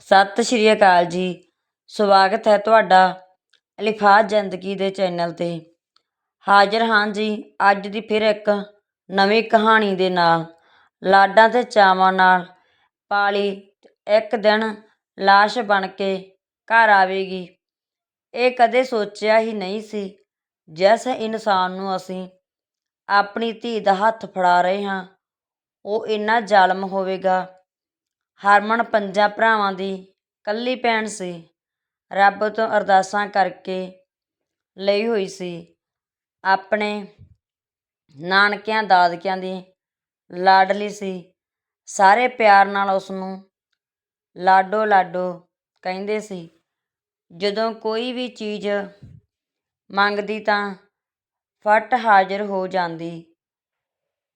ਸਤਿ ਸ਼੍ਰੀ ਅਕਾਲ ਜੀ। ਸਵਾਗਤ ਹੈ ਤੁਹਾਡਾ ਅਲਿਫਾਜ਼ ਜ਼ਿੰਦਗੀ ਦੇ ਚੈਨਲ ਤੇ। ਹਾਜ਼ਰ ਹਾਂ ਜੀ ਅੱਜ ਦੀ ਫਿਰ ਇੱਕ ਨਵੀਂ ਕਹਾਣੀ ਦੇ ਨਾਲ। ਲਾਡਾਂ ਤੇ ਚਾਵਾਂ ਨਾਲ ਪਾਲੀ ਇੱਕ ਦਿਨ ਲਾਸ਼ ਬਣ ਕੇ ਘਰ ਆਵੇਗੀ। ਇਹ ਕਦੇ ਸੋਚਿਆ ਹੀ ਨਹੀਂ ਸੀ, ਜਿਸ ਇਨਸਾਨ ਨੂੰ ਅਸੀਂ ਆਪਣੀ ਧੀ ਦਾ ਹੱਥ ਫੜਾ ਰਹੇ ਹਾਂ, ਉਹ ਇੰਨਾ ਜ਼ਾਲਮ ਹੋਵੇਗਾ ਹਰਮਨ ਪੰਜਾਂ ਭਰਾਵਾਂ ਦੀ ਇਕੱਲੀ ਭੈਣ ਸੀ। ਰੱਬ ਤੋਂ ਅਰਦਾਸਾਂ ਕਰਕੇ ਲਈ ਹੋਈ ਸੀ। ਆਪਣੇ ਨਾਨਕਿਆਂ ਦਾਦਕਿਆਂ ਦੀ ਲਾਡਲੀ ਸੀ। ਸਾਰੇ ਪਿਆਰ ਨਾਲ ਉਸ ਨੂੰ ਲਾਡੋ ਲਾਡੋ ਕਹਿੰਦੇ ਸੀ। ਜਦੋਂ ਕੋਈ ਵੀ ਚੀਜ਼ ਮੰਗਦੀ ਤਾਂ ਫਟ ਹਾਜ਼ਰ ਹੋ ਜਾਂਦੀ।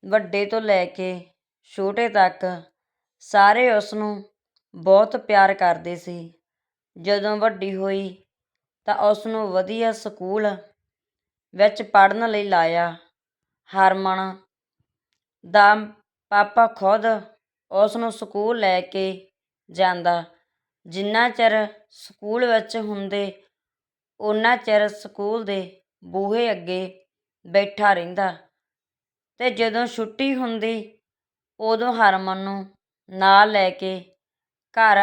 ਵੱਡੇ ਤੋਂ ਲੈ ਕੇ ਛੋਟੇ ਤੱਕ ਸਾਰੇ ਉਸ ਨੂੰ ਬਹੁਤ ਪਿਆਰ ਕਰਦੇ ਸੀ। ਜਦੋਂ ਵੱਡੀ ਹੋਈ ਤਾਂ ਉਸ ਨੂੰ ਵਧੀਆ ਸਕੂਲ ਵਿੱਚ ਪੜ੍ਹਨ ਲਈ ਲਾਇਆ। ਹਰਮਨ ਦਾ ਪਾਪਾ ਖੁਦ ਉਸ ਨੂੰ ਸਕੂਲ ਲੈ ਕੇ ਜਾਂਦਾ। ਜਿੰਨਾ ਚਿਰ ਸਕੂਲ ਵਿੱਚ ਹੁੰਦੇ ਉਨਾ ਚਿਰ ਸਕੂਲ ਦੇ ਬੂਹੇ ਅੱਗੇ ਬੈਠਾ ਰਹਿੰਦਾ। ਤੇ ਜਦੋਂ ਛੁੱਟੀ ਹੁੰਦੀ, ਉਦੋਂ ਹਰਮਨ ਨੂੰ ਨਾਲ ਲੈ ਕੇ ਘਰ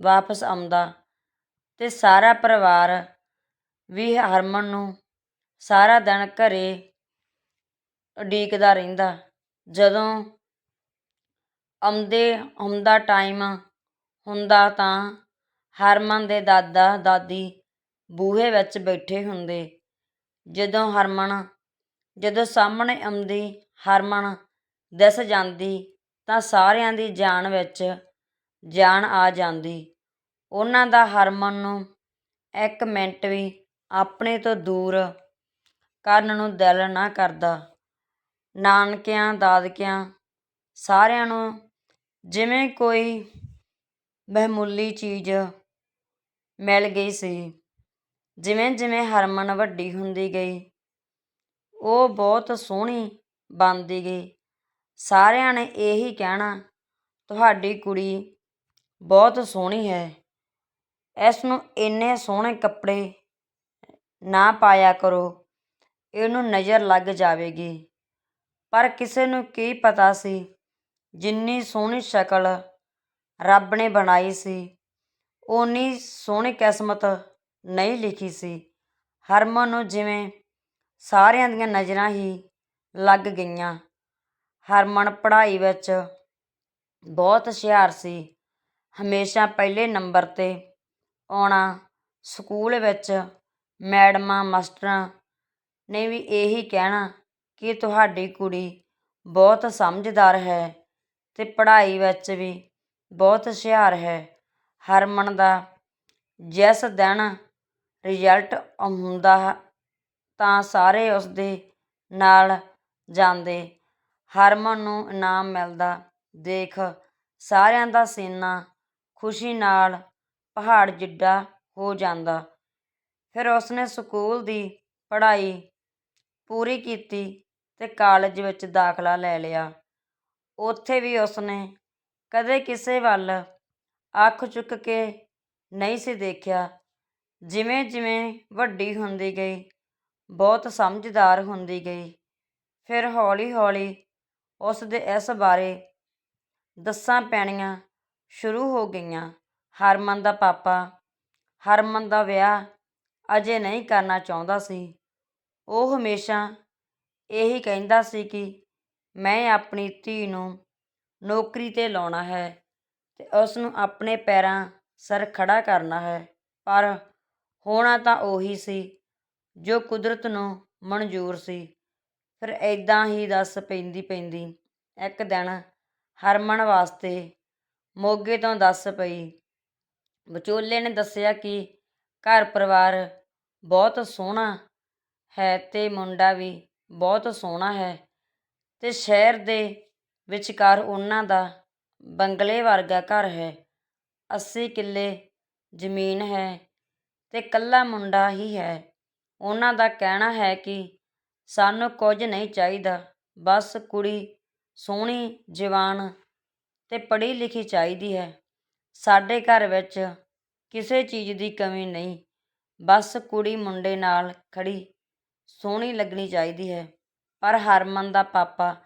ਵਾਪਸ ਆਉਂਦਾ ਅਤੇ ਸਾਰਾ ਪਰਿਵਾਰ ਵੀ ਹਰਮਨ ਨੂੰ ਸਾਰਾ ਦਿਨ ਘਰ ਉਡੀਕਦਾ ਰਹਿੰਦਾ। ਜਦੋਂ ਆਉਂਦੇ, ਆਉਂਦਾ ਟਾਈਮ ਹੁੰਦਾ ਤਾਂ ਹਰਮਨ ਦੇ ਦਾਦਾ, ਦਾਦੀ ਬੂਹੇ ਵਿੱਚ ਬੈਠੇ ਹੁੰਦੇ। ਜਦੋਂ ਹਰਮਨ, ਜਦੋਂ ਸਾਹਮਣੇ ਆਉਂਦੀ, ਹਰਮਨ ਦਿਸ ਜਾਂਦੀ ਤਾਂ ਸਾਰਿਆਂ ਦੀ ਜਾਨ ਵਿੱਚ ਜਾਨ ਆ ਜਾਂਦੀ। ਉਹਨਾਂ ਦਾ ਹਰਮਨ ਨੂੰ ਇੱਕ ਮਿੰਟ ਵੀ ਆਪਣੇ ਤੋਂ ਦੂਰ ਕਰਨ ਨੂੰ ਦਿਲ ਨਾ ਕਰਦਾ। ਨਾਨਕਿਆਂ, ਦਾਦਕਿਆਂ, ਸਾਰਿਆਂ ਨੂੰ ਜਿਵੇਂ ਕੋਈ ਬਹੁਮੁੱਲੀ ਚੀਜ਼ ਮਿਲ ਗਈ ਸੀ, ਜਿਵੇਂ ਜਿਵੇਂ ਹਰਮਨ ਵੱਡੀ ਹੁੰਦੀ ਗਈ, ਉਹ ਬਹੁਤ ਸੋਹਣੀ ਬਣਦੀ ਗਈ। ਸਾਰਿਆਂ ਨੇ ਇਹੀ ਕਹਿਣਾ, ਤੁਹਾਡੀ ਕੁੜੀ ਬਹੁਤ ਸੋਹਣੀ ਹੈ। ਇਸ ਨੂੰ ਇੰਨੇ ਸੋਹਣੇ ਕੱਪੜੇ ਨਾ ਪਾਇਆ ਕਰੋ। ਇਹਨੂੰ ਨਜ਼ਰ ਲੱਗ ਜਾਵੇਗੀ। ਪਰ ਕਿਸੇ ਨੂੰ ਕੀ ਪਤਾ ਸੀ, ਜਿੰਨੀ ਸੋਹਣੀ ਸ਼ਕਲ ਰੱਬ ਨੇ ਬਣਾਈ ਸੀ, ਓਨੀ ਸੋਹਣੀ ਕਿਸਮਤ ਨਹੀਂ ਲਿਖੀ ਸੀ। ਹਰਮਨ ਨੂੰ ਜਿਵੇਂ ਸਾਰਿਆਂ ਦੀਆਂ ਨਜ਼ਰਾਂ ਹੀ ਲੱਗ ਗਈਆਂ। ਹਰਮਨ ਪੜ੍ਹਾਈ ਵਿੱਚ ਬਹੁਤ ਹੁਸ਼ਿਆਰ ਸੀ। ਹਮੇਸ਼ਾ ਪਹਿਲੇ ਨੰਬਰ ਤੇ ਆਉਣਾ ਸਕੂਲ ਵਿੱਚ ਮੈਡਮਾਂ, ਮਾਸਟਰਾਂ ਨੇ ਵੀ ਇਹੀ ਕਹਿਣਾ ਕਿ ਤੁਹਾਡੀ ਕੁੜੀ ਬਹੁਤ ਸਮਝਦਾਰ ਹੈ ਅਤੇ ਪੜ੍ਹਾਈ ਵਿੱਚ ਵੀ ਬਹੁਤ ਹੁਸ਼ਿਆਰ ਹੈ। ਹਰਮਨ ਦਾ ਜਿਸ ਦਿਨ ਰਿਜ਼ਲਟ ਹੁੰਦਾ ਤਾਂ ਸਾਰੇ ਉਸਦੇ ਨਾਲ ਜਾਂਦੇ ਹਰਮਨ ਨੂੰ ਇਨਾਮ ਮਿਲਦਾ। ਦੇਖ, ਸਾਰਿਆਂ ਦਾ ਸੀਨਾ ਖੁਸ਼ੀ ਨਾਲ ਪਹਾੜ ਜਿੱਡਾ ਹੋ ਜਾਂਦਾ। ਫਿਰ ਉਸਨੇ ਸਕੂਲ ਦੀ ਪੜ੍ਹਾਈ ਪੂਰੀ ਕੀਤੀ ਅਤੇ ਕਾਲਜ ਵਿੱਚ ਦਾਖਲਾ ਲੈ ਲਿਆ। ਉੱਥੇ ਵੀ ਉਸਨੇ ਕਦੇ ਕਿਸੇ ਵੱਲ ਅੱਖ ਚੁੱਕ ਕੇ ਨਹੀਂ ਸੀ ਦੇਖਿਆ। ਜਿਵੇਂ ਜਿਵੇਂ ਵੱਡੀ ਹੁੰਦੀ ਗਈ, ਬਹੁਤ ਸਮਝਦਾਰ ਹੁੰਦੀ ਗਈ, ਫਿਰ ਹੌਲੀ ਹੌਲੀ ਉਸ ਦੇ ਇਸ ਬਾਰੇ ਦੱਸਾਂ ਪੈਣੀਆਂ ਸ਼ੁਰੂ ਹੋ ਗਈਆਂ। ਹਰਮਨ ਦਾ ਪਾਪਾ, ਹਰਮਨ ਦਾ ਵਿਆਹ ਅਜੇ ਨਹੀਂ ਕਰਨਾ ਚਾਹੁੰਦਾ ਸੀ। ਉਹ ਹਮੇਸ਼ਾ ਇਹੀ ਕਹਿੰਦਾ ਸੀ ਕਿ ਮੈਂ ਆਪਣੀ ਧੀ ਨੂੰ ਨੌਕਰੀ ਤੇ ਲਾਉਣਾ ਹੈ ਤੇ ਉਸ ਨੂੰ ਆਪਣੇ ਪੈਰਾਂ ਸਰ ਖੜਾ ਕਰਨਾ ਹੈ। ਪਰ ਹੋਣਾ ਤਾਂ ਉਹੀ ਸੀ ਜੋ ਕੁਦਰਤ ਨੂੰ ਮਨਜ਼ੂਰ ਸੀ। ਫਿਰ ਐਦਾਂ ਹੀ ਦੱਸ ਪੈਂਦੀ ਪੈਂਦੀ ਇੱਕ ਦਿਨ ਹਰਮਨ ਵਾਸਤੇ ਮੋਗੇ ਤੋਂ ਦੱਸ ਪਈ। ਵਿਚੋਲੇ ਨੇ ਦੱਸਿਆ ਕਿ ਘਰ ਪਰਿਵਾਰ ਬਹੁਤ ਸੋਹਣਾ ਹੈ ਤੇ ਮੁੰਡਾ ਵੀ ਬਹੁਤ ਸੋਹਣਾ ਹੈ ਤੇ ਸ਼ਹਿਰ ਦੇ ਵਿਚਕਾਰ ਉਹਨਾਂ ਦਾ ਬੰਗਲੇ ਵਰਗਾ ਘਰ ਹੈ। 80 ਕਿੱਲੇ ਜ਼ਮੀਨ ਹੈ ਤੇ ਕੱਲਾ ਮੁੰਡਾ ਹੀ ਹੈ। ਉਹਨਾਂ ਦਾ ਕਹਿਣਾ ਹੈ ਕਿ ਸਾਨੂੰ ਕੁਝ ਨਹੀਂ ਚਾਹੀਦਾ। ਬਸ ਕੁੜੀ ਸੋਹਣੀ, ਜਵਾਨ ਅਤੇ ਪੜ੍ਹੀ ਲਿਖੀ ਚਾਹੀਦੀ ਹੈ। ਸਾਡੇ ਘਰ ਵਿੱਚ ਕਿਸੇ ਚੀਜ਼ ਦੀ ਕਮੀ ਨਹੀਂ। ਬਸ ਕੁੜੀ ਮੁੰਡੇ ਨਾਲ ਖੜ੍ਹੀ ਸੋਹਣੀ ਲੱਗਣੀ ਚਾਹੀਦੀ ਹੈ। ਪਰ ਹਰਮਨ ਦਾ ਪਾਪਾ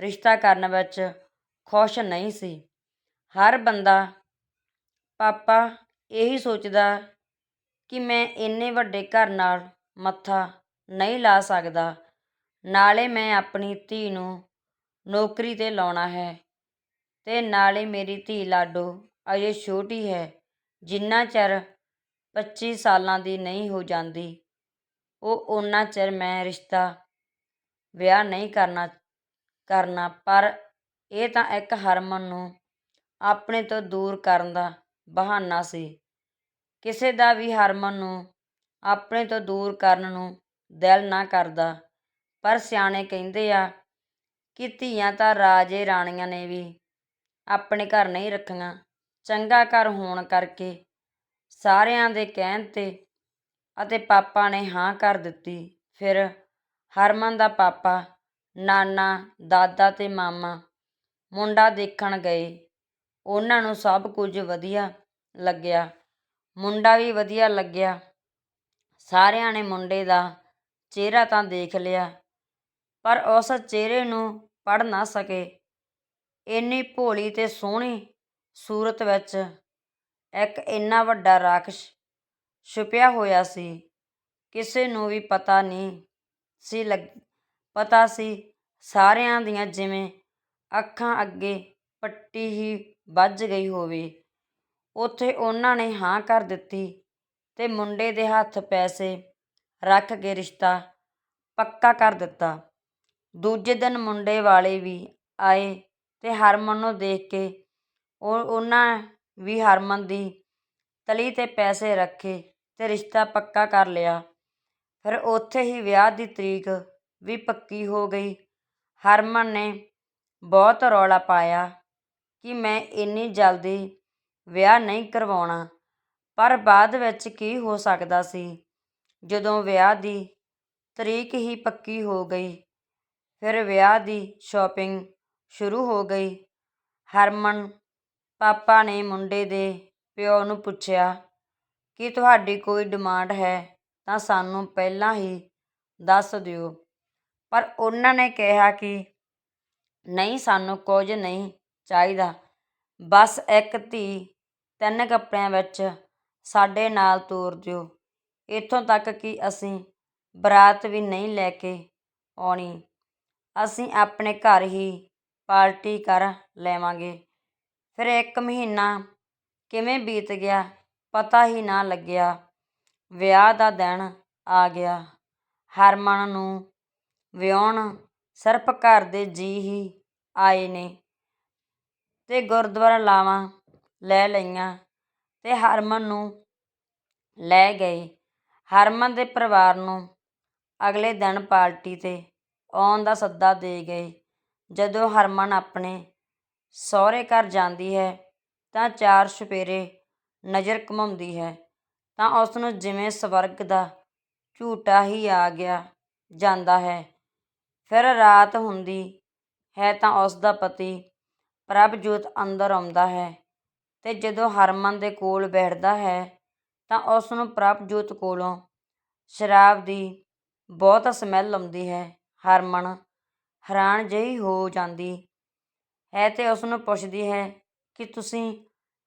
ਰਿਸ਼ਤਾ ਕਰਨ ਵਿੱਚ ਖੁਸ਼ ਨਹੀਂ ਸੀ। ਹਰ ਬੰਦਾ ਪਾਪਾ ਇਹੀ ਸੋਚਦਾ ਕਿ ਮੈਂ ਇੰਨੇ ਵੱਡੇ ਘਰ ਨਾਲ ਮੱਥਾ ਨਹੀਂ ਲਾ ਸਕਦਾ। ਨਾਲੇ ਮੈਂ ਆਪਣੀ ਧੀ ਨੂੰ ਨੌਕਰੀ ਤੇ ਲਾਉਣਾ ਹੈ ਅਤੇ ਨਾਲੇ ਮੇਰੀ ਧੀ ਲਾਡੋ ਅਜੇ ਛੋਟੀ ਹੈ, ਜਿੰਨਾ ਚਿਰ 25 ਸਾਲਾਂ ਦੀ ਨਹੀਂ ਹੋ ਜਾਂਦੀ, ਉਹ ਓਨਾ ਚਿਰ ਮੈਂ ਰਿਸ਼ਤਾ ਵਿਆਹ ਨਹੀਂ ਕਰਨਾ ਕਰਨਾ, ਪਰ ਇਹ ਤਾਂ ਇੱਕ ਹਰਮਨ ਨੂੰ ਆਪਣੇ ਤੋਂ ਦੂਰ ਕਰਨ ਦਾ ਬਹਾਨਾ ਸੀ। ਕਿਸੇ ਦਾ ਵੀ ਹਰਮਨ ਨੂੰ ਆਪਣੇ ਤੋਂ ਦੂਰ ਕਰਨ ਨੂੰ ਦਿਲ ਨਾ ਕਰਦਾ। ਪਰ ਸਿਆਣੇ ਕਹਿੰਦੇ ਆ ਕਿ ਧੀਆਂ ਤਾਂ ਰਾਜੇ ਰਾਣੀਆਂ ਨੇ ਵੀ ਆਪਣੇ ਘਰ ਨਹੀਂ ਰੱਖੀਆਂ। ਚੰਗਾ ਘਰ ਹੋਣ ਕਰਕੇ ਸਾਰਿਆਂ ਦੇ ਕਹਿਣ ਤੇ ਅਤੇ ਪਾਪਾ ਨੇ ਹਾਂ ਕਰ ਦਿੱਤੀ। ਫਿਰ ਹਰਮਨ ਦਾ ਪਾਪਾ, ਨਾਨਾ, ਦਾਦਾ ਤੇ ਮਾਮਾ ਮੁੰਡਾ ਦੇਖਣ ਗਏ। ਉਹਨਾਂ ਨੂੰ ਸਭ ਕੁਝ ਵਧੀਆ ਲੱਗਿਆ। ਮੁੰਡਾ ਵੀ ਵਧੀਆ ਲੱਗਿਆ। ਸਾਰਿਆਂ ਨੇ ਮੁੰਡੇ ਦਾ ਚਿਹਰਾ ਤਾਂ ਦੇਖ ਲਿਆ, ਪਰ ਉਸ ਚਿਹਰੇ ਨੂੰ ਪੜ੍ਹ ਨਾ ਸਕੇ। ਇੰਨੀ ਭੋਲੀ ਤੇ ਸੋਹਣੀ ਸੂਰਤ ਵਿੱਚ ਇੱਕ ਇੰਨਾ ਵੱਡਾ ਰਾਖਸ਼ ਛੁਪਿਆ ਹੋਇਆ ਸੀ, ਕਿਸੇ ਨੂੰ ਵੀ ਪਤਾ ਨਹੀਂ ਸੀ ਲੱਗ, ਪਤਾ ਸੀ ਸਾਰਿਆਂ ਦੀਆਂ ਜਿਵੇਂ ਅੱਖਾਂ ਅੱਗੇ ਪੱਟੀ ਹੀ ਵੱਜ ਗਈ ਹੋਵੇ। ਉੱਥੇ ਉਹਨਾਂ ਨੇ ਹਾਂ ਕਰ ਦਿੱਤੀ ਤੇ ਮੁੰਡੇ ਦੇ ਹੱਥ ਪੈਸੇ ਰੱਖ ਕੇ ਰਿਸ਼ਤਾ ਪੱਕਾ ਕਰ ਦਿੱਤਾ। ਦੂਜੇ ਦਿਨ ਮੁੰਡੇ ਵਾਲੇ ਵੀ ਆਏ ਅਤੇ ਹਰਮਨ ਨੂੰ ਦੇਖ ਕੇ ਉਹ ਉਹਨਾਂ ਵੀ ਹਰਮਨ ਦੀ ਤਲੀ ਤੇ ਪੈਸੇ ਰੱਖੇ ਅਤੇ ਰਿਸ਼ਤਾ ਪੱਕਾ ਕਰ ਲਿਆ। ਫਿਰ ਉੱਥੇ ਹੀ ਵਿਆਹ ਦੀ ਤਰੀਕ ਵੀ ਪੱਕੀ ਹੋ ਗਈ। ਹਰਮਨ ਨੇ ਬਹੁਤ ਰੌਲਾ ਪਾਇਆ ਕਿ ਮੈਂ ਇੰਨੀ ਜਲਦੀ ਵਿਆਹ ਨਹੀਂ ਕਰਵਾਉਣਾ, ਪਰ ਬਾਅਦ ਵਿੱਚ ਕੀ ਹੋ ਸਕਦਾ ਸੀ? ਜਦੋਂ ਵਿਆਹ ਦੀ ਤਰੀਕ ਹੀ ਪੱਕੀ ਹੋ ਗਈ, ਫਿਰ ਵਿਆਹ ਦੀ ਸ਼ੋਪਿੰਗ ਸ਼ੁਰੂ ਹੋ ਗਈ। ਹਰਮਨ ਪਾਪਾ ਨੇ ਮੁੰਡੇ ਦੇ ਪਿਓ ਨੂੰ ਪੁੱਛਿਆ, ਕਿ ਤੁਹਾਡੀ ਕੋਈ ਡਿਮਾਂਡ ਹੈ? ਤਾਂ ਸਾਨੂੰ ਪਹਿਲਾਂ ਹੀ ਦੱਸ ਦਿਓ। ਪਰ ਉਹਨਾਂ ਨੇ ਕਿਹਾ ਕਿ ਨਹੀਂ, ਸਾਨੂੰ ਕੁਝ ਨਹੀਂ ਚਾਹੀਦਾ। ਬਸ ਇੱਕ ਧੀ, ਤਿੰਨ ਕੱਪੜਿਆਂ ਵਿੱਚ ਸਾਡੇ ਨਾਲ ਤੋਰ ਦਿਓ। ਇੱਥੋਂ ਤੱਕ ਕਿ ਅਸੀਂ ਬਰਾਤ ਵੀ ਨਹੀਂ ਲੈ ਕੇ ਆਉਣੀ। ਅਸੀਂ ਆਪਣੇ ਘਰ ਹੀ ਪਾਰਟੀ ਕਰ ਲੈਵਾਂਗੇ। ਫਿਰ ਇੱਕ ਮਹੀਨਾ ਕਿਵੇਂ ਬੀਤ ਗਿਆ ਪਤਾ ਹੀ ਨਾ ਲੱਗਿਆ। ਵਿਆਹ ਦਾ ਦਿਨ ਆ ਗਿਆ। ਹਰਮਨ ਨੂੰ ਵਿਆਹੁਣ ਸਿਰਫ ਘਰ ਦੇ ਜੀਅ ਹੀ ਆਏ ਨੇ ਤੇ ਗੁਰਦੁਆਰਾ ਲਾਵਾਂ ਲੈ ਲਈਆਂ ਤੇ ਹਰਮਨ ਨੂੰ ਲੈ ਗਏ। ਹਰਮਨ ਦੇ ਪਰਿਵਾਰ ਨੂੰ ਅਗਲੇ ਦਿਨ ਪਾਰਟੀ ਤੇ ਆਉਣ ਦਾ ਸੱਦਾ ਦੇ ਗਏ। ਜਦੋਂ ਹਰਮਨ ਆਪਣੇ ਸਹੁਰੇ ਘਰ ਜਾਂਦੀ ਹੈ, ਤਾਂ ਚਾਰ ਚੁਫੇਰੇ ਨਜ਼ਰ ਘੁੰਮਾਉਂਦੀ ਹੈ, ਤਾਂ ਉਸ ਨੂੰ ਜਿਵੇਂ ਸਵਰਗ ਦਾ ਝੂਟਾ ਹੀ ਆ ਗਿਆ ਜਾਂਦਾ ਹੈ। ਫਿਰ ਰਾਤ ਹੁੰਦੀ ਹੈ ਤਾਂ ਉਸ ਦਾ ਪਤੀ ਪ੍ਰਭਜੋਤ ਅੰਦਰ ਆਉਂਦਾ ਹੈ ਤੇ ਜਦੋਂ ਹਰਮਨ ਦੇ ਕੋਲ ਬੈਠਦਾ ਹੈ ਤਾਂ ਉਸ ਨੂੰ ਪ੍ਰਭਜੋਤ ਕੋਲੋਂ ਸ਼ਰਾਬ ਦੀ ਬਹੁਤ ਸਮੈਲ ਆਉਂਦੀ ਹੈ। ਹਰਮਨ ਹੈਰਾਨ ਜਿਹੀ ਹੋ ਜਾਂਦੀ ਹੈ ਅਤੇ ਉਸ ਨੂੰ ਪੁੱਛਦੀ ਹੈ ਕਿ ਤੁਸੀਂ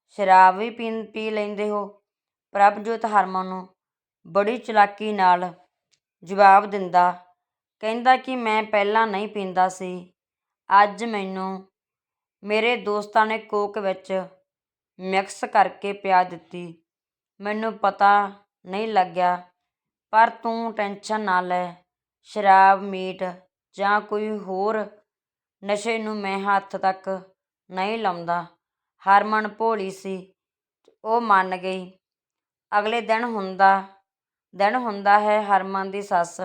ਸ਼ਰਾਬ ਵੀ ਪੀ ਪੀ ਲੈਂਦੇ ਹੋ? ਪ੍ਰਭਜੋਤ ਹਰਮਨ ਨੂੰ ਬੜੀ ਚਲਾਕੀ ਨਾਲ ਜਵਾਬ ਦਿੰਦਾ, ਕਹਿੰਦਾ ਕਿ ਮੈਂ ਪਹਿਲਾਂ ਨਹੀਂ ਪੀਂਦਾ ਸੀ। ਅੱਜ ਮੈਨੂੰ ਮੇਰੇ ਦੋਸਤਾਂ ਨੇ ਕੋਕ ਵਿੱਚ ਮਿਕਸ ਕਰਕੇ ਪਿਆ ਦਿੱਤੀ। ਮੈਨੂੰ ਪਤਾ ਨਹੀਂ ਲੱਗਿਆ, ਪਰ ਤੂੰ ਟੈਨਸ਼ਨ ਨਾ ਲੈ। ਸ਼ਰਾਬ, ਮੀਟ ਜਾਂ ਕੋਈ ਹੋਰ ਨਸ਼ੇ ਨੂੰ ਮੈਂ ਹੱਥ ਤੱਕ ਨਹੀਂ ਲਾਉਂਦਾ। ਹਰਮਨ ਭੋਲੀ ਸੀ, ਉਹ ਮੰਨ ਗਈ। ਅਗਲੇ ਦਿਨ ਹੁੰਦਾ ਦਿਨ ਹੁੰਦਾ ਹੈ ਹਰਮਨ ਦੀ ਸੱਸ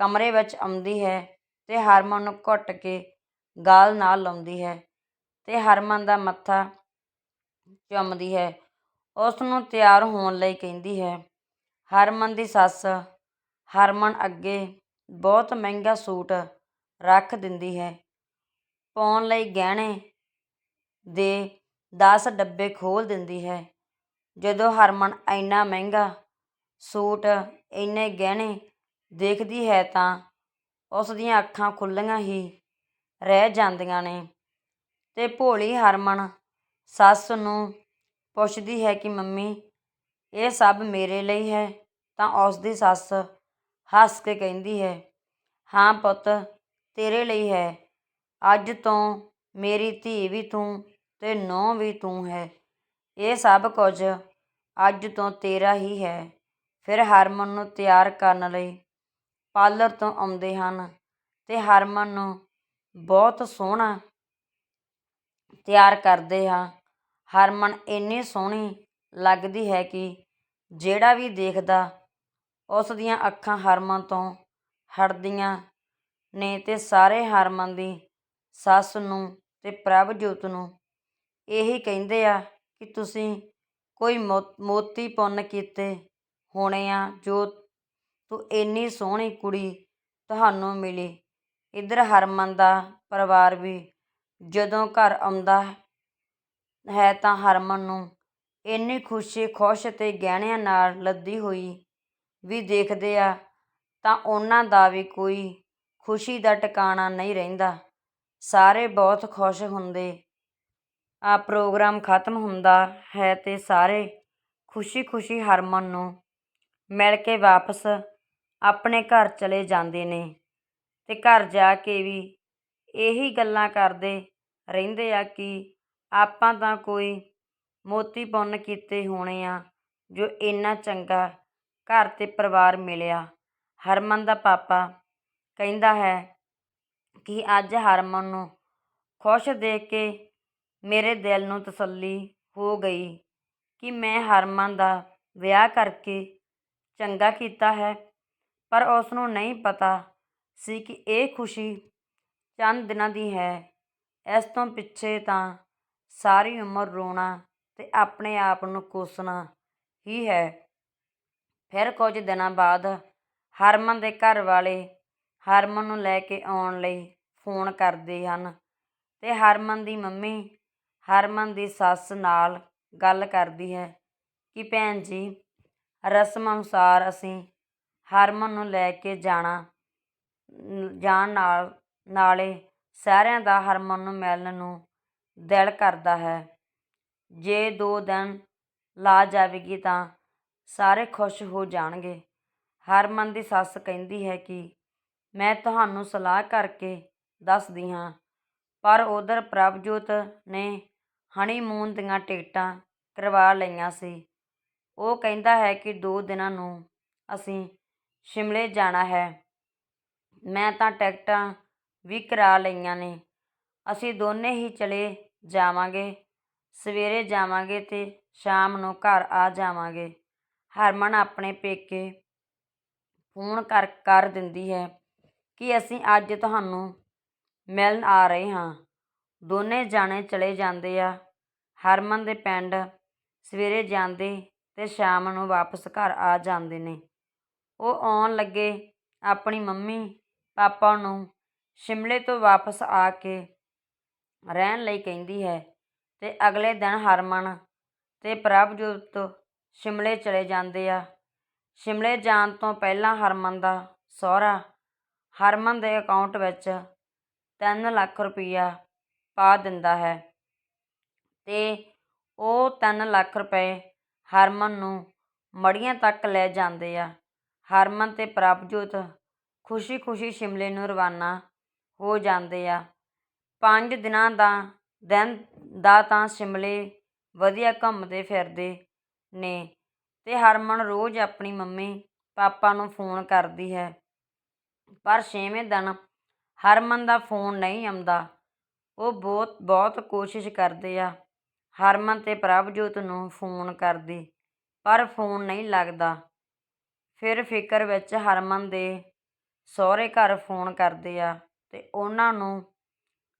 ਕਮਰੇ ਵਿੱਚ ਆਉਂਦੀ ਹੈ ਤੇ ਹਰਮਨ ਨੂੰ ਘੁੱਟ ਕੇ ਗਾਲ ਨਾਲ ਲਾਉਂਦੀ ਹੈ ਤੇ ਹਰਮਨ ਦਾ ਮੱਥਾ ਚੁੰਮਦੀ ਹੈ। ਉਸ ਨੂੰ ਤਿਆਰ ਹੋਣ ਲਈ ਕਹਿੰਦੀ ਹੈ, ਹਰਮਨ ਦੀ ਸੱਸ ਹਰਮਨ ਅੱਗੇ ਬਹੁਤ ਮਹਿੰਗਾ ਸੂਟ ਰੱਖ ਦਿੰਦੀ ਹੈ। ਪਾਉਣ ਲਈ ਗਹਿਣੇ ਦੇ ਦਸ ਡੱਬੇ ਖੋਲ੍ਹ ਦਿੰਦੀ ਹੈ। ਜਦੋਂ ਹਰਮਨ ਇੰਨਾ ਮਹਿੰਗਾ ਸੂਟ, ਇੰਨੇ ਗਹਿਣੇ ਦੇਖਦੀ ਹੈ ਤਾਂ ਉਸ ਦੀਆਂ ਅੱਖਾਂ ਖੁੱਲੀਆਂ ਹੀ ਰਹਿ ਜਾਂਦੀਆਂ ਨੇ ਤੇ ਭੋਲੀ ਹਰਮਨ ਸੱਸ ਨੂੰ ਪੁੱਛਦੀ ਹੈ ਕਿ ਮੰਮੀ, ਇਹ ਸਭ ਮੇਰੇ ਲਈ ਹੈ? ਤਾਂ ਉਸ ਦੀ ਸੱਸ ਹੱਸ ਕੇ ਕਹਿੰਦੀ ਹੈ, ਹਾਂ ਪੁੱਤ, ਤੇਰੇ ਲਈ ਹੈ। ਅੱਜ ਤੋਂ ਮੇਰੀ ਧੀ ਵੀ ਤੂੰ ਤੇ ਨੂੰਹ ਵੀ ਤੂੰ ਹੈ। ਇਹ ਸਭ ਕੁਝ ਅੱਜ ਤੋਂ ਤੇਰਾ ਹੀ ਹੈ। ਫਿਰ ਹਰਮਨ ਨੂੰ ਤਿਆਰ ਕਰਨ ਲਈ ਪਾਰਲਰ ਤੋਂ ਆਉਂਦੇ ਹਨ ਤੇ ਹਰਮਨ ਨੂੰ ਬਹੁਤ ਸੋਹਣਾ ਤਿਆਰ ਕਰਦੇ ਹਾਂ। ਹਰਮਨ ਇੰਨੀ ਸੋਹਣੀ ਲੱਗਦੀ ਹੈ ਕਿ ਜਿਹੜਾ ਵੀ ਦੇਖਦਾ, ਉਸ ਦੀਆਂ ਅੱਖਾਂ ਹਰਮਨ ਤੋਂ ਹਟਦੀਆਂ ਨੇ ਅਤੇ ਸਾਰੇ ਹਰਮਨ ਦੀ ਸੱਸ ਨੂੰ ਅਤੇ ਪ੍ਰਭਜੋਤ ਨੂੰ ਇਹੀ ਕਹਿੰਦੇ ਆ ਕਿ ਤੁਸੀਂ ਕੋਈ ਮੋ, ਮੋਤੀ ਪੁੰਨ ਕੀਤੇ ਹੋਣੇ ਆ ਜੋ ਤੂੰ ਇੰਨੀ ਸੋਹਣੀ ਕੁੜੀ ਤੁਹਾਨੂੰ ਮਿਲੀ। ਇੱਧਰ ਹਰਮਨ ਦਾ ਪਰਿਵਾਰ ਵੀ ਜਦੋਂ ਘਰ ਆਉਂਦਾ ਹੈ ਤਾਂ ਹਰਮਨ ਨੂੰ ਇੰਨੀ ਖੁਸ਼ੀ, ਖੁਸ਼ ਅਤੇ ਗਹਿਣਿਆਂ ਨਾਲ ਲੱਦੀ ਹੋਈ ਵੀ ਦੇਖਦੇ ਆ ਤਾਂ ਉਹਨਾਂ ਦਾ ਵੀ ਕੋਈ ਖੁਸ਼ੀ ਦਾ ਟਿਕਾਣਾ ਨਹੀਂ ਰਹਿੰਦਾ। ਸਾਰੇ ਬਹੁਤ ਖੁਸ਼ ਹੁੰਦੇ। ਆ ਪ੍ਰੋਗਰਾਮ ਖਤਮ ਹੁੰਦਾ ਹੈ ਤੇ ਸਾਰੇ ਖੁਸ਼ੀ ਖੁਸ਼ੀ ਹਰਮਨ ਨੂੰ ਮਿਲ ਕੇ ਵਾਪਸ ਆਪਣੇ ਘਰ ਚਲੇ ਜਾਂਦੇ ਨੇ ਤੇ ਘਰ ਜਾ ਕੇ ਵੀ ਇਹੀ ਗੱਲਾਂ ਕਰਦੇ ਰਹਿੰਦੇ ਆ ਕਿ ਆਪਾਂ ਤਾਂ ਕੋਈ ਮੋਤੀ ਪੁੰਨ ਕੀਤੇ ਹੋਣੇ ਆ, ਜੋ ਇੰਨਾ ਚੰਗਾ ਘਰ ਅਤੇ ਪਰਿਵਾਰ ਮਿਲਿਆ। ਹਰਮਨ ਦਾ ਪਾਪਾ ਕਹਿੰਦਾ ਹੈ ਕਿ ਅੱਜ ਹਰਮਨ ਨੂੰ ਖੁਸ਼ ਦੇਖ ਕੇ ਮੇਰੇ ਦਿਲ ਨੂੰ ਤਸੱਲੀ ਹੋ ਗਈ ਕਿ ਮੈਂ ਹਰਮਨ ਦਾ ਵਿਆਹ ਕਰਕੇ ਚੰਗਾ ਕੀਤਾ ਹੈ। ਪਰ ਉਸ ਨੂੰ ਨਹੀਂ ਪਤਾ ਸੀ ਕਿ ਇਹ ਖੁਸ਼ੀ ਚੰਦ ਦਿਨਾਂ ਦੀ ਹੈ। ਇਸ ਤੋਂ ਪਿੱਛੇ ਤਾਂ ਸਾਰੀ ਉਮਰ ਰੋਣਾ ਅਤੇ ਆਪਣੇ ਆਪ ਨੂੰ ਕੋਸਣਾ ਹੀ ਹੈ। ਫਿਰ ਕੁਝ ਦਿਨਾਂ ਬਾਅਦ ਹਰਮਨ ਦੇ ਘਰ ਵਾਲੇ ਹਰਮਨ ਨੂੰ ਲੈ ਕੇ ਆਉਣ ਲਈ ਫੋਨ ਕਰਦੇ ਹਨ ਅਤੇ ਹਰਮਨ ਦੀ ਮੰਮੀ, ਹਰਮਨ ਦੀ ਸੱਸ ਨਾਲ ਗੱਲ ਕਰਦੀ ਹੈ ਕਿ ਭੈਣ ਜੀ, ਰਸਮ ਅਨੁਸਾਰ ਅਸੀਂ ਹਰਮਨ ਨੂੰ ਲੈ ਕੇ ਜਾਣਾ, ਜਾਣ ਨਾਲ, ਨਾਲੇ ਸਾਰਿਆਂ ਦਾ ਹਰਮਨ ਨੂੰ ਮਿਲਣ ਨੂੰ ਦਿਲ ਕਰਦਾ ਹੈ। ਜੇ ਦੋ ਦਿਨ ਲਾ ਜਾਵੇਗੀ ਤਾਂ ਸਾਰੇ ਖੁਸ਼ ਹੋ ਜਾਣਗੇ। ਹਰਮਨ ਦੀ ਸੱਸ ਕਹਿੰਦੀ ਹੈ ਕਿ ਮੈਂ ਤੁਹਾਨੂੰ ਸਲਾਹ ਕਰਕੇ ਦੱਸਦੀ ਹਾਂ, ਪਰ ਉਧਰ ਪ੍ਰਭਜੋਤ ਨੇ ਹਨੀਮੂਨ ਦੀਆਂ ਟਿਕਟਾਂ ਕਰਵਾ ਲਈਆਂ ਸੀ। ਉਹ ਕਹਿੰਦਾ ਹੈ ਕਿ ਦੋ ਦਿਨਾਂ ਨੂੰ ਅਸੀਂ ਸ਼ਿਮਲੇ ਜਾਣਾ ਹੈ। ਮੈਂ ਤਾਂ ਟਿਕਟਾਂ ਵੀ ਕਰਾ ਲਈਆਂ ਨੇ। ਅਸੀਂ ਦੋਨੇ ਹੀ ਚਲੇ ਜਾਵਾਂਗੇ। ਸਵੇਰੇ ਜਾਵਾਂਗੇ ਅਤੇ ਸ਼ਾਮ ਨੂੰ ਘਰ ਆ ਜਾਵਾਂਗੇ। ਹਰਮਨ ਆਪਣੇ ਪੇਕੇ ਫੋਨ ਕਰ ਕਰ ਦਿੰਦੀ ਹੈ ਕਿ ਅਸੀਂ ਅੱਜ ਤੁਹਾਨੂੰ ਮਿਲਣ ਆ ਰਹੇ ਹਾਂ। ਦੋਨੇ ਜਾਣੇ ਚਲੇ ਜਾਂਦੇ ਆ। ਹਰਮਨ ਦੇ ਪਿੰਡ ਸਵੇਰੇ ਜਾਂਦੇ ਤੇ ਸ਼ਾਮ ਨੂੰ ਵਾਪਸ ਘਰ ਆ ਜਾਂਦੇ ਨੇ। ਉਹ ਆਉਣ ਲੱਗੇ, ਆਪਣੀ ਮੰਮੀ, ਪਾਪਾ ਨੂੰ ਸ਼ਿਮਲੇ ਤੋਂ ਵਾਪਸ ਆ ਕੇ ਰਹਿਣ ਲਈ ਕਹਿੰਦੀ ਹੈ ਅਤੇ ਅਗਲੇ ਦਿਨ ਹਰਮਨ ਅਤੇ ਪ੍ਰਭਜੋਤ ਸ਼ਿਮਲੇ ਚਲੇ ਜਾਂਦੇ ਆ। ਸ਼ਿਮਲੇ ਜਾਣ ਤੋਂ ਪਹਿਲਾਂ ਹਰਮਨ ਦਾ ਸਹੁਰਾ ਹਰਮਨ ਦੇ ਅਕਾਊਂਟ ਵਿੱਚ ਤਿੰਨ ਲੱਖ ਰੁਪਈਆ ਪਾ ਦਿੰਦਾ ਹੈ ਅਤੇ ਉਹ ਤਿੰਨ ਲੱਖ ਰੁਪਏ ਹਰਮਨ ਨੂੰ ਮੜੀਆਂ ਤੱਕ ਲੈ ਜਾਂਦੇ ਆ। ਹਰਮਨ ਅਤੇ ਪ੍ਰਭਜੋਤ ਖੁਸ਼ੀ ਖੁਸ਼ੀ ਸ਼ਿਮਲੇ ਨੂੰ ਰਵਾਨਾ ਹੋ ਜਾਂਦੇ ਆ। ਪੰਜ ਦਿਨਾਂ ਦਾ ਦਿਨ ਦਾ ਤਾਂ ਸ਼ਿਮਲੇ ਵਧੀਆ ਘੁੰਮਦੇ ਫਿਰਦੇ ਨੇ ਅਤੇ ਹਰਮਨ ਰੋਜ਼ ਆਪਣੀ ਮੰਮੀ, ਪਾਪਾ ਨੂੰ ਫੋਨ ਕਰਦੀ ਹੈ। ਪਰ ਛੇਵੇਂ ਦਿਨ ਹਰਮਨ ਦਾ ਫੋਨ ਨਹੀਂ ਆਉਂਦਾ। ਉਹ ਬਹੁਤ ਬਹੁਤ ਕੋਸ਼ਿਸ਼ ਕਰਦੇ ਆ। ਹਰਮਨ ਤੇ ਪ੍ਰਭਜੋਤ ਨੂੰ ਫੋਨ ਕਰਦੀ, ਪਰ ਫੋਨ ਨਹੀਂ ਲੱਗਦਾ। ਫਿਰ ਫਿਕਰ ਵਿੱਚ ਹਰਮਨ ਦੇ ਸਹੁਰੇ ਘਰ ਫੋਨ ਕਰਦੇ ਆ ਅਤੇ ਉਹਨਾਂ ਨੂੰ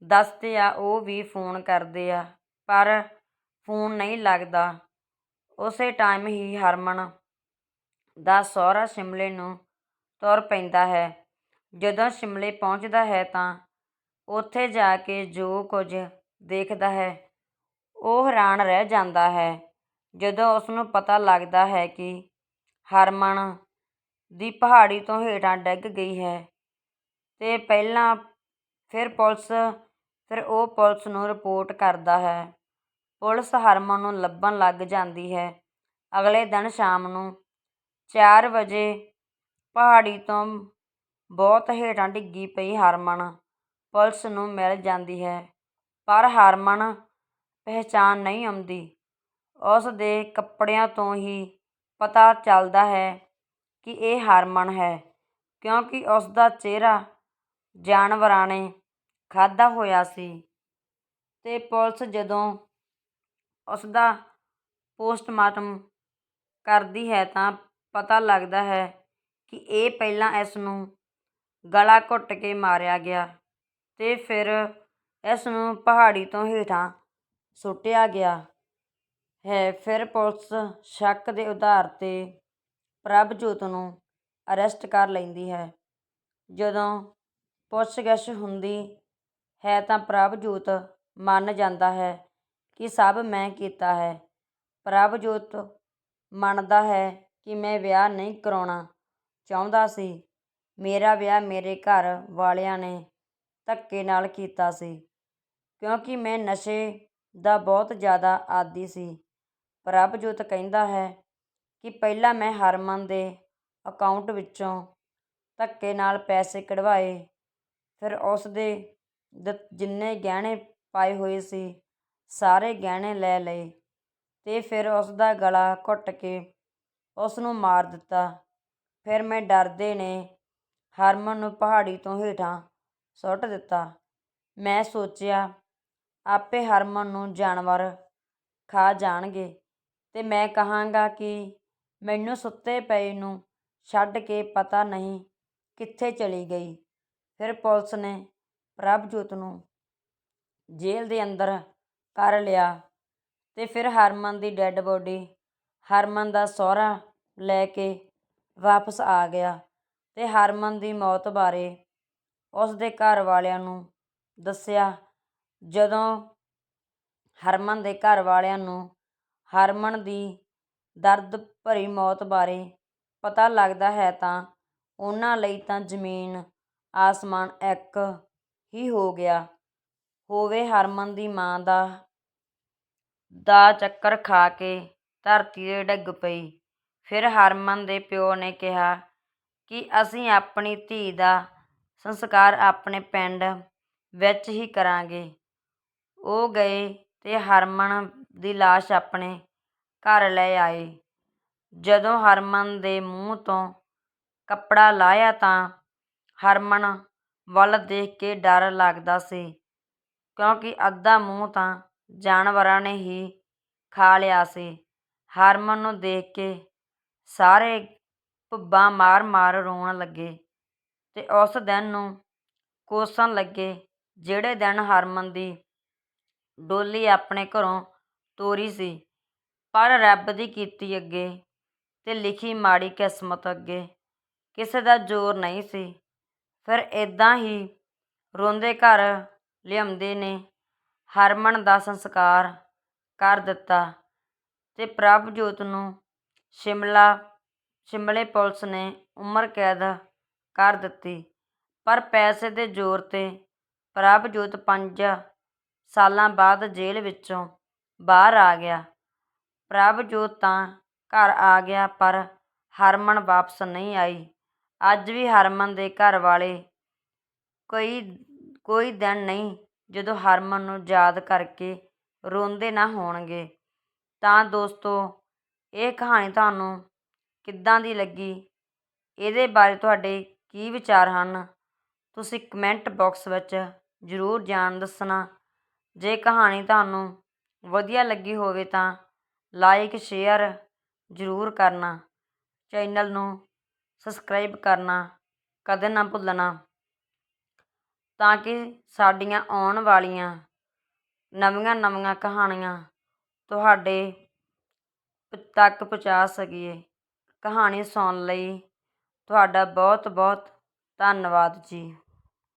ਦੱਸਦੇ ਆ, ਉਹ ਵੀ ਫੋਨ ਕਰਦੇ ਆ, ਪਰ ਫੋਨ ਨਹੀਂ ਲੱਗਦਾ। ਉਸੇ ਟਾਈਮ ਹੀ ਹਰਮਨ ਦਾ ਸਹੁਰਾ ਸ਼ਿਮਲੇ ਨੂੰ ਤੁਰ ਪੈਂਦਾ ਹੈ। ਜਦੋਂ ਸ਼ਿਮਲੇ ਪਹੁੰਚਦਾ ਹੈ ਤਾਂ ਉੱਥੇ ਜਾ ਕੇ ਜੋ ਕੁਝ ਦੇਖਦਾ ਹੈ, ਉਹ ਹੈਰਾਨ ਰਹਿ ਜਾਂਦਾ ਹੈ। ਜਦੋਂ ਉਸਨੂੰ ਪਤਾ ਲੱਗਦਾ ਹੈ ਕਿ ਹਰਮਨ ਦੀ ਪਹਾੜੀ ਤੋਂ ਹੇਠਾਂ ਡਿੱਗ ਗਈ ਹੈ ਤੇ ਪਹਿਲਾਂ ਫਿਰ ਪੁਲਿਸ ਫਿਰ ਉਹ ਪੁਲਿਸ ਨੂੰ ਰਿਪੋਰਟ ਕਰਦਾ ਹੈ। ਪੁਲਿਸ ਹਰਮਨ ਨੂੰ ਲੱਭਣ ਲੱਗ ਜਾਂਦੀ ਹੈ। ਅਗਲੇ ਦਿਨ ਸ਼ਾਮ ਨੂੰ ਚਾਰ ਵਜੇ ਪਹਾੜੀ ਤੋਂ ਬਹੁਤ ਹੇਠਾਂ ਡਿੱਗੀ ਪਈ ਹਰਮਨ ਪੁਲਿਸ ਨੂੰ ਮਿਲ ਜਾਂਦੀ ਹੈ, ਪਰ ਹਰਮਨ ਪਹਿਚਾਣ ਨਹੀਂ ਆਉਂਦੀ। ਉਸ ਦੇ ਕੱਪੜਿਆਂ ਤੋਂ ਹੀ ਪਤਾ ਚੱਲਦਾ ਹੈ ਕਿ ਇਹ ਹਰਮਨ ਹੈ, ਕਿਉਂਕਿ ਉਸ ਦਾ ਚਿਹਰਾ ਜਾਨਵਰਾਂ ਨੇ ਖਾਧਾ ਹੋਇਆ ਸੀ ਅਤੇ ਪੁਲਿਸ ਜਦੋਂ ਉਸਦਾ ਪੋਸਟਮਾਰਟਮ ਕਰਦੀ ਹੈ ਤਾਂ ਪਤਾ ਲੱਗਦਾ ਹੈ ਕਿ ਇਹ ਪਹਿਲਾਂ ਇਸ ਨੂੰ ਗਲਾ ਘੁੱਟ ਕੇ ਮਾਰਿਆ ਗਿਆ ਅਤੇ ਫਿਰ ਇਸ ਨੂੰ ਪਹਾੜੀ ਤੋਂ ਹੇਠਾਂ ਸੁੱਟਿਆ ਗਿਆ ਹੈ। ਫਿਰ ਪੁਲਿਸ ਸ਼ੱਕ ਦੇ ਆਧਾਰ ਤੇ ਪ੍ਰਭਜੋਤ ਨੂੰ ਅਰੈਸਟ ਕਰ ਲੈਂਦੀ ਹੈ। ਜਦੋਂ ਪੁੱਛਗਿੱਛ ਹੁੰਦੀ ਹੈ ਤਾਂ ਪ੍ਰਭਜੋਤ ਮੰਨ ਜਾਂਦਾ ਹੈ ਕਿ ਸਭ ਮੈਂ ਕੀਤਾ ਹੈ। ਪ੍ਰਭਜੋਤ ਮੰਨਦਾ ਹੈ ਕਿ ਮੈਂ ਵਿਆਹ ਨਹੀਂ ਕਰਾਉਣਾ ਚਾਹੁੰਦਾ ਸੀ। ਮੇਰਾ ਵਿਆਹ ਮੇਰੇ ਘਰ ਵਾਲਿਆਂ ਨੇ ਧੱਕੇ ਨਾਲ ਕੀਤਾ ਸੀ, ਕਿਉਂਕਿ ਮੈਂ ਨਸ਼ੇ ਦਾ ਬਹੁਤ ਜ਼ਿਆਦਾ ਆਦੀ ਸੀ। ਪ੍ਰਭਜੋਤ ਕਹਿੰਦਾ ਹੈ ਕਿ ਪਹਿਲਾਂ ਮੈਂ ਹਰਮਨ ਦੇ ਅਕਾਊਂਟ ਵਿੱਚੋਂ ਧੱਕੇ ਨਾਲ ਪੈਸੇ ਕਢਵਾਏ, ਫਿਰ ਉਸ ਦੇ ਦ, ਜਿੰਨੇ ਗਹਿਣੇ ਪਾਏ ਹੋਏ ਸੀ, ਸਾਰੇ ਗਹਿਣੇ ਲੈ ਲਏ ਅਤੇ ਫਿਰ ਉਸਦਾ ਗਲਾ ਘੁੱਟ ਕੇ ਉਸ ਨੂੰ ਮਾਰ ਦਿੱਤਾ। ਫਿਰ ਮੈਂ ਡਰਦੇ ਨੇ ਹਰਮਨ ਨੂੰ ਪਹਾੜੀ ਤੋਂ ਹੇਠਾਂ ਸੁੱਟ ਦਿੱਤਾ। ਮੈਂ ਸੋਚਿਆ, ਆਪੇ ਹਰਮਨ ਨੂੰ ਜਾਨਵਰ ਖਾ ਜਾਣਗੇ ਤੇ ਮੈਂ ਕਹਾਂਗਾ ਕਿ ਮੈਨੂੰ ਸੁੱਤੇ ਪਏ ਨੂੰ ਛੱਡ ਕੇ ਪਤਾ ਨਹੀਂ ਕਿੱਥੇ ਚਲੀ ਗਈ। ਫਿਰ ਪੁਲਿਸ ਨੇ ਪ੍ਰਭਜੋਤ ਨੂੰ ਜੇਲ੍ਹ ਦੇ ਅੰਦਰ ਕਰ ਲਿਆ ਤੇ ਫਿਰ ਹਰਮਨ ਦੀ ਡੈੱਡ ਬੋਡੀ ਹਰਮਨ ਦਾ ਸਹੁਰਾ ਲੈ ਕੇ ਵਾਪਸ ਆ ਗਿਆ ਤੇ ਹਰਮਨ ਦੀ ਮੌਤ ਬਾਰੇ ਉਸ ਦੇ ਘਰ ਵਾਲਿਆਂ ਨੂੰ ਦੱਸਿਆ। ਜਦੋਂ ਹਰਮਨ ਦੇ ਘਰ ਵਾਲਿਆਂ ਨੂੰ ਹਰਮਨ ਦੀ ਦਰਦ ਭਰੀ ਮੌਤ ਬਾਰੇ ਪਤਾ ਲੱਗਦਾ ਹੈ ਤਾਂ ਉਹਨਾਂ ਲਈ ਤਾਂ ਜ਼ਮੀਨ, ਆਸਮਾਨ ਇੱਕ ਹੀ ਹੋ ਗਿਆ। ਹੋਵੇ ਹਰਮਨ ਦੀ ਮਾਂ ਦਾ ਦਾ ਚੱਕਰ ਖਾ ਕੇ ਧਰਤੀ 'ਤੇ ਡਿੱਗ ਪਈ। ਫਿਰ ਹਰਮਨ ਦੇ ਪਿਓ ਨੇ ਕਿਹਾ ਕਿ ਅਸੀਂ ਆਪਣੀ ਧੀ ਦਾ ਸੰਸਕਾਰ ਆਪਣੇ ਪਿੰਡ ਵਿੱਚ ਹੀ ਕਰਾਂਗੇ। ਉਹ ਗਏ ਤੇ ਹਰਮਨ ਦੀ ਲਾਸ਼ ਆਪਣੇ ਘਰ ਲੈ ਆਏ। ਜਦੋਂ ਹਰਮਨ ਦੇ ਮੂੰਹ ਤੋਂ ਕੱਪੜਾ ਲਾਹਿਆ ਤਾਂ ਹਰਮਨ ਵੱਲ ਦੇਖ ਕੇ ਡਰ ਲੱਗਦਾ ਸੀ, ਕਿਉਂਕਿ ਅੱਧਾ ਮੂੰਹ ਤਾਂ ਜਾਨਵਰਾਂ ਨੇ ਹੀ ਖਾ ਲਿਆ ਸੀ। ਹਰਮਨ ਨੂੰ ਦੇਖ ਕੇ ਸਾਰੇ ਭੁੱਬਾਂ ਮਾਰ ਮਾਰ ਰੋਣ ਲੱਗੇ ਤੇ ਉਸ ਦਿਨ ਨੂੰ ਕੋਸਣ ਲੱਗੇ, ਜਿਹੜੇ ਦਿਨ ਹਰਮਨ ਦੀ ਡੋਲੀ ਆਪਣੇ ਘਰੋਂ ਤੋਰੀ ਸੀ, ਪਰ ਰੱਬ ਦੀ ਕੀਤੀ ਅੱਗੇ ਤੇ ਲਿਖੀ ਮਾੜੀ ਕਿਸਮਤ ਅੱਗੇ ਕਿਸੇ ਦਾ ਜ਼ੋਰ ਨਹੀਂ ਸੀ। ਫਿਰ ਇੱਦਾਂ ਹੀ ਰੋਂਦੇ ਘਰ ਲਿਆਉਂਦੇ ਨੇ ਹਰਮਨ ਦਾ ਸੰਸਕਾਰ ਕਰ ਦਿੱਤਾ ਅਤੇ ਪ੍ਰਭਜੋਤ ਨੂੰ ਸ਼ਿਮਲਾ, ਸ਼ਿਮਲੇ ਪੁਲਿਸ ਨੇ ਉਮਰ ਕੈਦ ਕਰ ਦਿੱਤੀ। ਪਰ ਪੈਸੇ ਦੇ ਜ਼ੋਰ ਤੇ ਪ੍ਰਭਜੋਤ ਪੰਜ ਸਾਲਾਂ ਬਾਅਦ ਜੇਲ੍ਹ ਵਿੱਚੋਂ ਬਾਹਰ ਆ ਗਿਆ। ਪ੍ਰਭਜੋਤ ਤਾਂ ਘਰ ਆ ਗਿਆ, ਪਰ ਹਰਮਨ ਵਾਪਸ ਨਹੀਂ ਆਈ। ਅੱਜ ਵੀ ਹਰਮਨ ਦੇ ਘਰ ਵਾਲੇ ਕੋਈ ਕੋਈ ਦਿਨ ਨਹੀਂ ਜਦੋਂ ਹਰਮਨ ਨੂੰ ਯਾਦ ਕਰਕੇ ਰੋਂਦੇ ਨਾ ਹੋਣਗੇ। ਤਾਂ ਦੋਸਤੋ, ਇਹ ਕਹਾਣੀ ਤੁਹਾਨੂੰ ਕਿੱਦਾਂ ਦੀ ਲੱਗੀ? ਇਹਦੇ ਬਾਰੇ ਤੁਹਾਡੇ ਕੀ ਵਿਚਾਰ ਹਨ? ਤੁਸੀਂ ਕਮੈਂਟ ਬਾਕਸ ਵਿੱਚ ਜ਼ਰੂਰ ਜਾਣ ਦੱਸਣਾ। ਜੇ ਕਹਾਣੀ ਤੁਹਾਨੂੰ ਵਧੀਆ ਲੱਗੀ ਹੋਵੇ ਤਾਂ ਲਾਈਕ, ਸ਼ੇਅਰ ਜ਼ਰੂਰ ਕਰਨਾ। ਚੈਨਲ ਨੂੰ ਸਬਸਕ੍ਰਾਈਬ ਕਰਨਾ, ਕਦੇ ਨਾ ਭੁੱਲਣਾ, ਤਾਂ ਕਿ ਸਾਡੀਆਂ ਆਉਣ ਵਾਲੀਆਂ ਨਵੀਆਂ ਨਵੀਆਂ ਕਹਾਣੀਆਂ ਤੁਹਾਡੇ ਤੱਕ ਪਹੁੰਚਾ ਸਕੀਏ। ਕਹਾਣੀ ਸੁਣਨ ਲਈ ਤੁਹਾਡਾ ਬਹੁਤ ਬਹੁਤ ਧੰਨਵਾਦ ਜੀ।